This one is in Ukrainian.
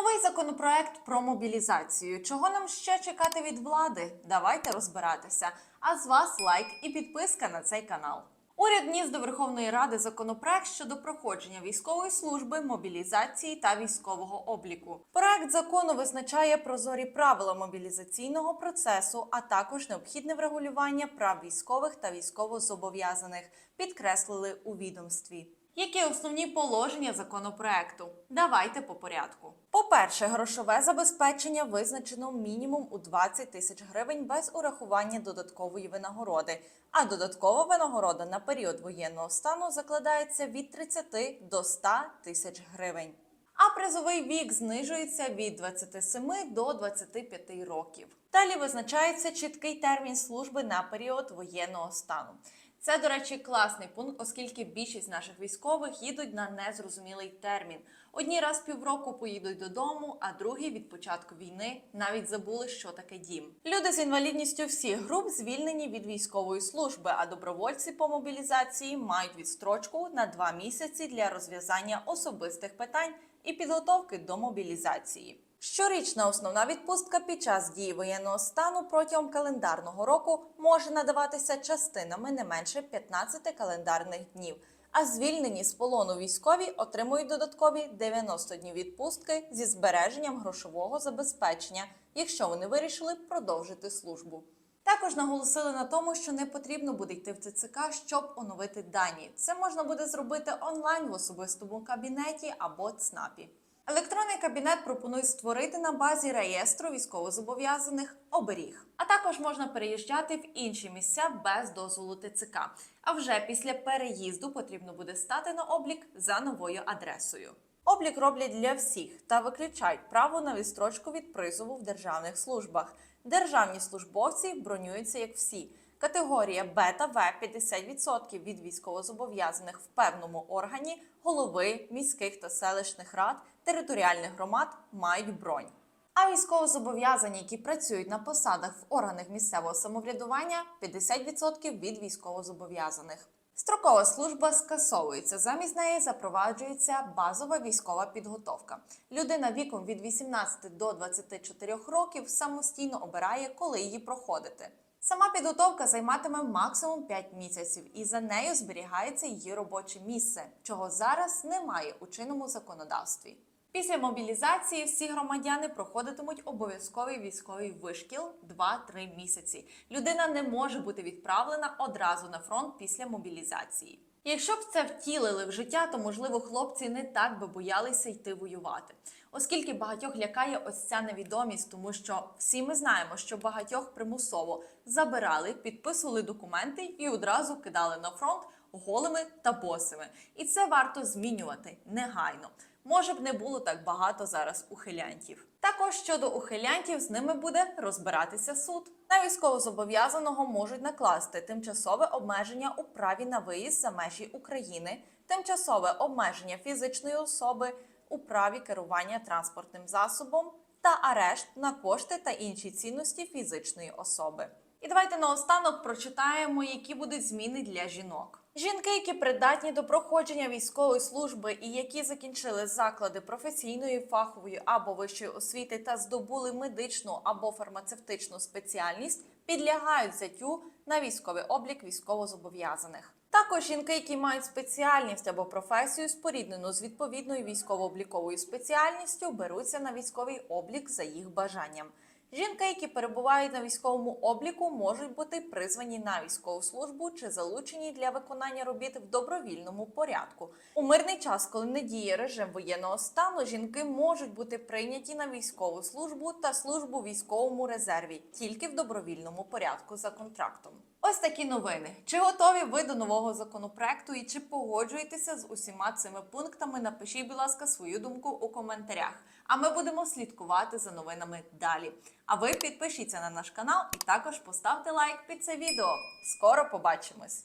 Новий законопроект про мобілізацію. Чого нам ще чекати від влади? Давайте розбиратися. А з вас лайк і підписка на цей канал. Уряд вніс до Верховної Ради законопроект щодо проходження військової служби, мобілізації та військового обліку. Проект закону визначає прозорі правила мобілізаційного процесу, а також необхідне врегулювання прав військових та військовозобов'язаних, підкреслили у відомстві. Які основні положення законопроекту? Давайте по порядку. По-перше, грошове забезпечення визначено мінімум у 20 тисяч гривень без урахування додаткової винагороди. А додаткова винагорода на період воєнного стану закладається від 30 до 100 тисяч гривень. А призовий вік знижується від 27 до 25 років. Далі визначається чіткий термін служби на період воєнного стану. Це, до речі, класний пункт, оскільки більшість наших військових їдуть на незрозумілий термін. Одні раз півроку поїдуть додому, а другі від початку війни навіть забули, що таке дім. Люди з інвалідністю всіх груп звільнені від військової служби, а добровольці по мобілізації мають відстрочку на два місяці для розв'язання особистих питань і підготовки до мобілізації. Щорічна основна відпустка під час дії воєнного стану протягом календарного року може надаватися частинами не менше 15 календарних днів. А звільнені з полону військові отримують додаткові 90 днів відпустки зі збереженням грошового забезпечення, якщо вони вирішили продовжити службу. Також наголосили на тому, що не потрібно буде йти в ЦЦК, щоб оновити дані. Це можна буде зробити онлайн в особистому кабінеті або ЦНАПі. Електронний кабінет пропонують створити на базі реєстру військовозобов'язаних оберіг. А також можна переїжджати в інші місця без дозволу ТЦК. А вже після переїзду потрібно буде стати на облік за новою адресою. Облік роблять для всіх та виключають право на відстрочку від призову в державних службах. Державні службовці бронюються як всі. Категорія Б та В 50% від військовозобов'язаних в певному органі, голови міських та селищних рад, територіальних громад мають бронь. А військовозобов'язані, які працюють на посадах в органах місцевого самоврядування, 50% від військовозобов'язаних. Строкова служба скасовується. Замість неї запроваджується базова військова підготовка. Людина віком від 18 до 24 років самостійно обирає, коли її проходити. Сама підготовка займатиме максимум 5 місяців, і за нею зберігається її робоче місце, чого зараз немає у чинному законодавстві. Після мобілізації всі громадяни проходитимуть обов'язковий військовий вишкіл 2-3 місяці. Людина не може бути відправлена одразу на фронт після мобілізації. Якщо б це втілили в життя, то можливо хлопці не так би боялися йти воювати, оскільки багатьох лякає ось ця невідомість, тому що всі ми знаємо, що багатьох примусово забирали, підписували документи і одразу кидали на фронт голими та босими. І це варто змінювати негайно. Може б не було так багато зараз ухилянтів. Також щодо ухилянтів, з ними буде розбиратися суд. На військовозобов'язаного можуть накласти тимчасове обмеження у праві на виїзд за межі України, тимчасове обмеження фізичної особи у праві керування транспортним засобом та арешт на кошти та інші цінності фізичної особи. І давайте наостанок прочитаємо, які будуть зміни для жінок. Жінки, які придатні до проходження військової служби і які закінчили заклади професійної, фахової або вищої освіти та здобули медичну або фармацевтичну спеціальність, підлягають взяттю на військовий облік військовозобов'язаних. Також жінки, які мають спеціальність або професію, споріднену з відповідною військово-обліковою спеціальністю, беруться на військовий облік за їх бажанням. Жінки, які перебувають на військовому обліку, можуть бути призвані на військову службу чи залучені для виконання робіт в добровільному порядку. У мирний час, коли не діє режим воєнного стану, жінки можуть бути прийняті на військову службу та службу в військовому резерві тільки в добровільному порядку за контрактом. Ось такі новини. Чи готові ви до нового законопроекту і чи погоджуєтеся з усіма цими пунктами? Напишіть, будь ласка, свою думку у коментарях. А ми будемо слідкувати за новинами далі. А ви підпишіться на наш канал і також поставте лайк під це відео. Скоро побачимось!